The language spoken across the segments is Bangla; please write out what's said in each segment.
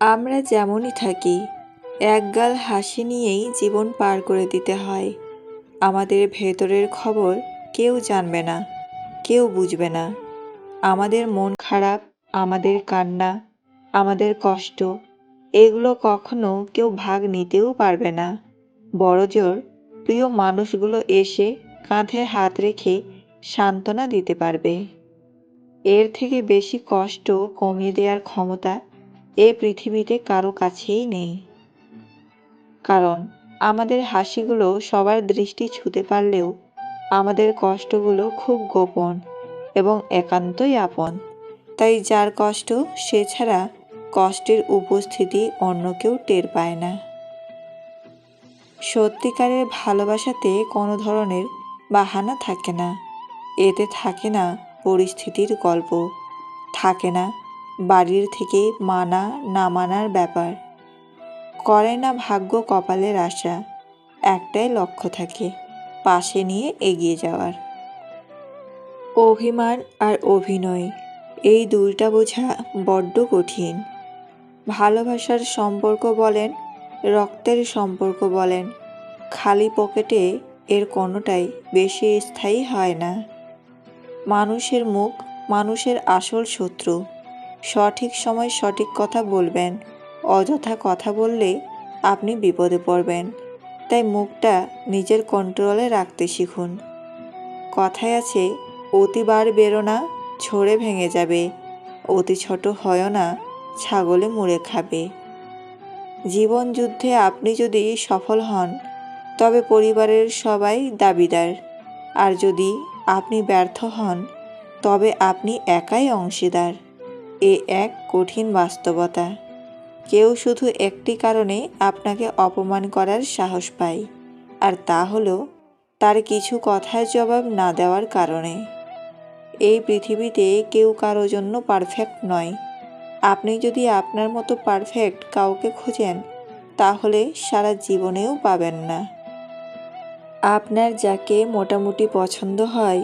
আমরা যেমনই থাকি একগাল হাসি নিয়েই জীবন পার করে দিতে হয়। আমাদের ভেতরের খবর কেউ জানবে না, কেউ বুঝবে না। আমাদের মন খারাপ, আমাদের কান্না, আমাদের কষ্ট, এগুলো কখনো কেউ ভাগ নিতেও পারবে না। বড়জোর, প্রিয় মানুষগুলো এসে কাঁধে হাত রেখে সান্ত্বনা দিতে পারবে। এর থেকে বেশি কষ্ট কমিয়ে দেওয়ার ক্ষমতা এ পৃথিবীতে কারও কাছেই নেই। কারণ আমাদের হাসিগুলো সবার দৃষ্টি ছুতে পারলেও আমাদের কষ্টগুলো খুব গোপন এবং একান্তই আপন। তাই যার কষ্ট, সে ছাড়া কষ্টের উপস্থিতি অন্য কেউ টের পায় না। সত্যিকারের ভালোবাসাতে কোনো ধরনের বাহানা থাকে না। এতে থাকে না পরিস্থিতির গল্প, থাকে না বাড়ির থেকে মানা, না মানার ব্যাপার। করে না ভাগ্য কপালের আশা, একটাই লক্ষ্য থাকে, পাশে নিয়ে এগিয়ে যাওয়ার। অভিমান আর অভিনয়, এই দুইটা বোঝা বড্ড কঠিন। ভালোবাসার সম্পর্ক বলেন, রক্তের সম্পর্ক বলেন, খালি পকেটে এর কোনোটাই বেশি স্থায়ী হয় না। মানুষের মুখ, মানুষের আসল শত্রু। সঠিক সময় সঠিক কথা বলবেন। অযথা কথা বললে আপনি বিপদে পড়বেন। তাই মুখটা নিজের কন্ট্রোলে রাখতে শিখুন। কথায় আছে অতিবার বেরো না ছড়ে ভেঙে যাবে। অতি ছোট হয় না, ছাগলে মুড়ে খাবে। জীবন যুদ্ধে আপনি যদি সফল হন, তবে পরিবারের সবাই দাবিদার। আর যদি আপনি ব্যর্থ হন, তবে আপনি একাই অংশীদার। এ এক কঠিন বাস্তবতা। কেউ শুধু একটি কারণে আপনাকে অপমান করার সাহস পায়, আর তা হলো তার কিছু কথার জবাব না দেওয়ার কারণে। এই পৃথিবীতে কেউ কারও জন্য পারফেক্ট নয়। আপনি যদি আপনার মতো পারফেক্ট কাউকে খোঁজেন, তাহলে সারা জীবনেও পাবেন না। আপনার যাকে মোটামুটি পছন্দ হয়,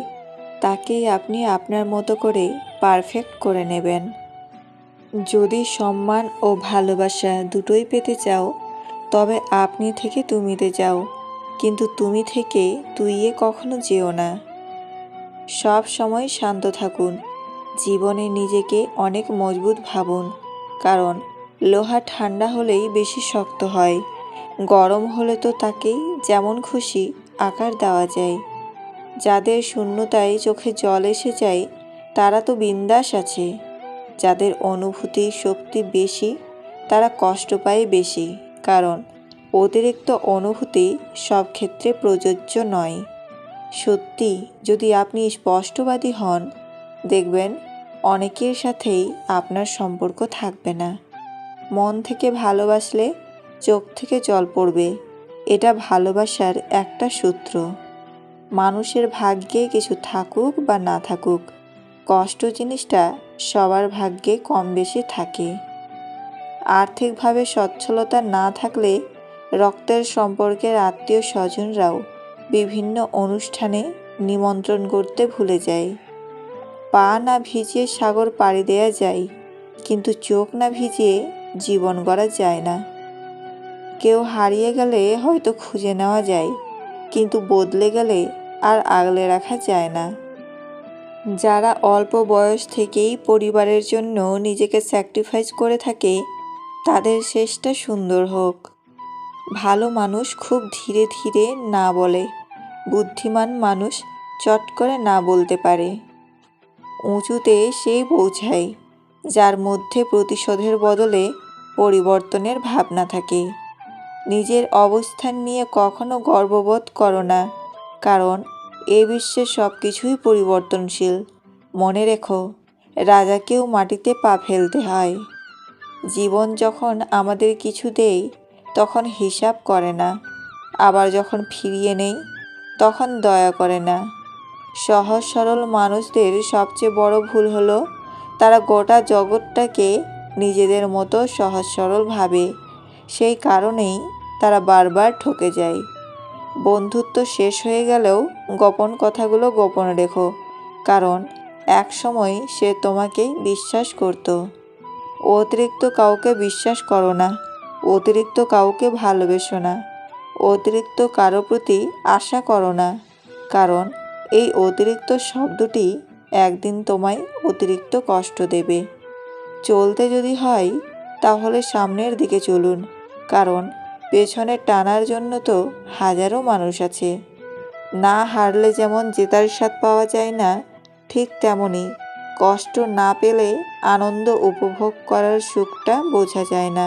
তাকেই আপনি আপনার মতো করে পারফেক্ট করে নেবেন। যদি সম্মান ও ভালোবাসা দুটোই পেতে চাও, তবে আপনি থেকে তুমিতে যাও, কিন্তু তুমি থেকে তুইয়ে কখনো যেও না। সব সময় শান্ত থাকুন, জীবনে নিজেকে অনেক মজবুত ভাবুন, কারণ লোহা ঠান্ডা হলেই বেশি শক্ত হয়, গরম হলে তো তাকেই যেমন খুশি আকার দেওয়া যায়। যাদের শূন্যতায় চোখে জল এসে যায়, তারা তো বিন্দাস আছে। যাদের অনুভূতি শক্তি বেশি, তারা কষ্ট পায় বেশি। কারণ, অতিরিক্ত অনুভূতি সব ক্ষেত্রে প্রযোজ্য নয়। সত্যি, যদি আপনি স্পষ্টবাদী হন, দেখবেন অনেকের সাথেই আপনার সম্পর্ক থাকবে না। মন থেকে ভালোবাসলে চোখ থেকে জল পড়বে, এটা ভালোবাসার একটা সূত্র। মানুষের ভাগ্যে কিছু থাকুক বা না থাকুক, কষ্ট জিনিসটা সবার ভাগ্যে কম বেশি থাকে। আর্থিকভাবে সচ্ছলতা না থাকলে রক্তের সম্পর্কের আত্মীয় স্বজনরাও বিভিন্ন অনুষ্ঠানে নিমন্ত্রণ করতে ভুলে যায়। পা না ভিজিয়ে সাগর পাড়ি দেয়া যায়, কিন্তু চোখ না ভিজিয়ে জীবন গড়া যায় না। কেউ হারিয়ে গেলে হয়তো খুঁজে নেওয়া যায়, কিন্তু বদলে গেলে আর আগলে রাখা যায় না। যারা অল্প বয়স থেকেই পরিবারের জন্য নিজেকে স্যাক্রিফাইস করে থাকে, তাদের শেষটা সুন্দর হোক। ভালো মানুষ খুব ধীরে ধীরে না বলে, বুদ্ধিমান মানুষ চট করে না বলতে পারে। উঁচুতে সেই পৌঁছায়, যার মধ্যে প্রতিশোধের বদলে পরিবর্তনের ভাবনা থাকে। নিজের অবস্থান নিয়ে কখনো গর্ববোধ করো না, কারণ এ বিশ্বের সব কিছুই পরিবর্তনশীল। মনে রেখো, রাজাকেও মাটিতে পা ফেলতে হয়। জীবন যখন আমাদের কিছু দেয় তখন হিসাব করে না। আবার যখন ফিরিয়ে নেই, তখন দয়া করে না। সহজ সরল মানুষদের সবচেয়ে বড় ভুল হলো, তারা গোটা জগৎটাকে নিজেদের মতো সহজ সরল ভাবে। সেই কারণেই তারা বারবার ঠকে যায়। বন্ধুত্ব শেষ হয়ে গেলেও গোপন কথাগুলো গোপন রেখো। কারণ এক সময় সে তোমাকেই বিশ্বাস করত। অতিরিক্ত কাউকে বিশ্বাস করো না। অতিরিক্ত কাউকে ভালোবেসো না। অতিরিক্ত কারও প্রতি আশা করো না। কারণ এই অতিরিক্ত শব্দটি একদিন তোমায় অতিরিক্ত কষ্ট দেবে। চলতে যদি হয়, তাহলে সামনের দিকে চলুন। কারণ পেছনে টানার জন্য তো হাজারো মানুষ আছে। না হারলে যেমন জেতার স্বাদ পাওয়া যায় না, ঠিক তেমনই। কষ্ট না পেলে আনন্দ উপভোগ করার সুখটা বোঝা যায় না।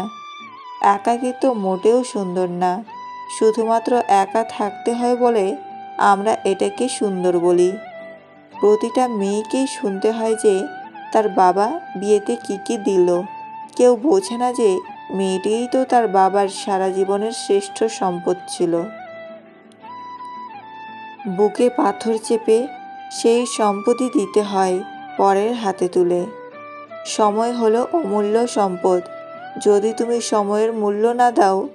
একাকিত্ব মোটেও সুন্দর না। শুধুমাত্র একা থাকতে হয় বলে আমরা এটাকে সুন্দর বলি। প্রতিটা মেয়েকেই শুনতে হয় যে তার বাবা বিয়েতে কী কী দিল। কেউ বোঝে না যে মেয়েটিই তো তার বাবার সারা জীবনের শ্রেষ্ঠ সম্পদ ছিল। বুকে পাথর চেপে সেই সম্পত্তি দিতে হয় পরের হাতে তুলে। সময় হলো অমূল্য সম্পদ। যদি তুমি সময়ের মূল্য না দাও,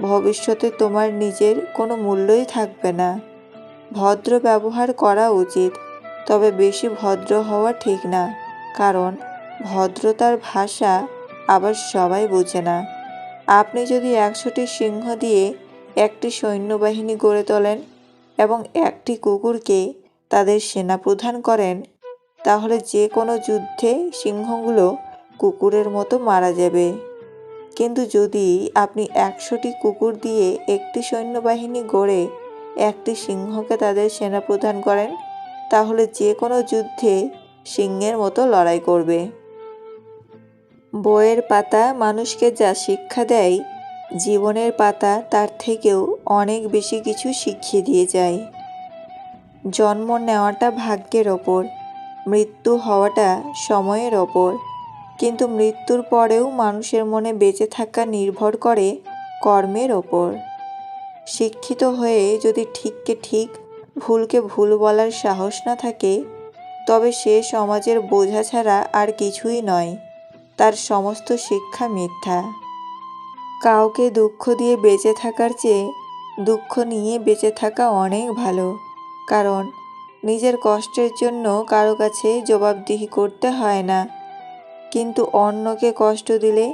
ভবিষ্যতে তোমার নিজের কোনো মূল্যই থাকবে না। ভদ্র ব্যবহার করা উচিত, তবে বেশি ভদ্র হওয়া ঠিক না, কারণ ভদ্রতার ভাষা আবার সবাই বোঝে না। আপনি যদি একশোটি সিংহ দিয়ে একটি সৈন্যবাহিনী গড়ে তোলেন এবং একটি কুকুরকে তাদের সেনাপ্রধান করেন, তাহলে যে কোনো যুদ্ধে সিংহগুলো কুকুরের মতো মারা যাবে। কিন্তু যদি আপনি একশোটি কুকুর দিয়ে একটি সৈন্যবাহিনী গড়ে একটি সিংহকে তাদের সেনাপ্রধান করেন, তাহলে যে কোনো যুদ্ধে সিংহের মতো লড়াই করবে। বইয়ের পাতা মানুষকে যা শিক্ষা দেয়, জীবনের পাতা তার থেকেও অনেক বেশি কিছু শিখিয়ে দিয়ে যায়। জন্ম নেওয়াটা ভাগ্যের ওপর, মৃত্যু হওয়াটা সময়ের ওপর। কিন্তু মৃত্যুর পরেও মানুষের মনে বেঁচে থাকা নির্ভর করে কর্মের ওপর। শিক্ষিত হয়ে যদি ঠিককে ঠিক, ভুলকে ভুল বলার সাহস না থাকে, তবে সে সমাজের বোঝা ছাড়া আর কিছুই নয়। তার সমস্ত শিক্ষা মিথ্যা। কাউকে দুঃখ দিয়ে বেঁচে থাকার চেয়ে দুঃখ নিয়ে বেঁচে থাকা অনেক ভালো, কারণ নিজের কষ্টের জন্য কারও কাছে জবাবদিহি করতে হয় না। কিন্তু অন্যকে কষ্ট দিলে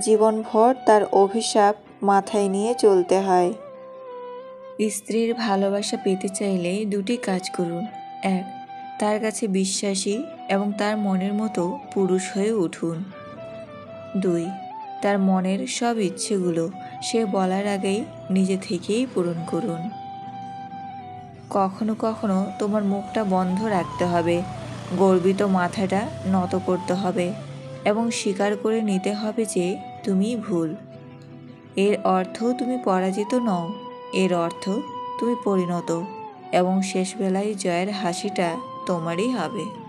জীবনভর তার অভিশাপ মাথায় নিয়ে চলতে হয়। স্ত্রীর ভালোবাসা পেতে চাইলে দুটি কাজ করুন। এক, তার কাছে বিশ্বাসী এবং তার মনের মতো পুরুষ হয়ে উঠুন। দুই। তার মনের সব ইচ্ছেগুলো সে বলার আগেই নিজে থেকেই পূরণ করুন। কখনো কখনো তোমার মুখটা বন্ধ রাখতে হবে, গর্বিত মাথাটা নত করতে হবে এবং স্বীকার করে নিতে হবে যে তুমি ভুল। এর অর্থ তুমি পরাজিত নও, এর অর্থ তুমি পরিণত এবং শেষবেলায় জয়ের হাসিটা তোমারই হবে।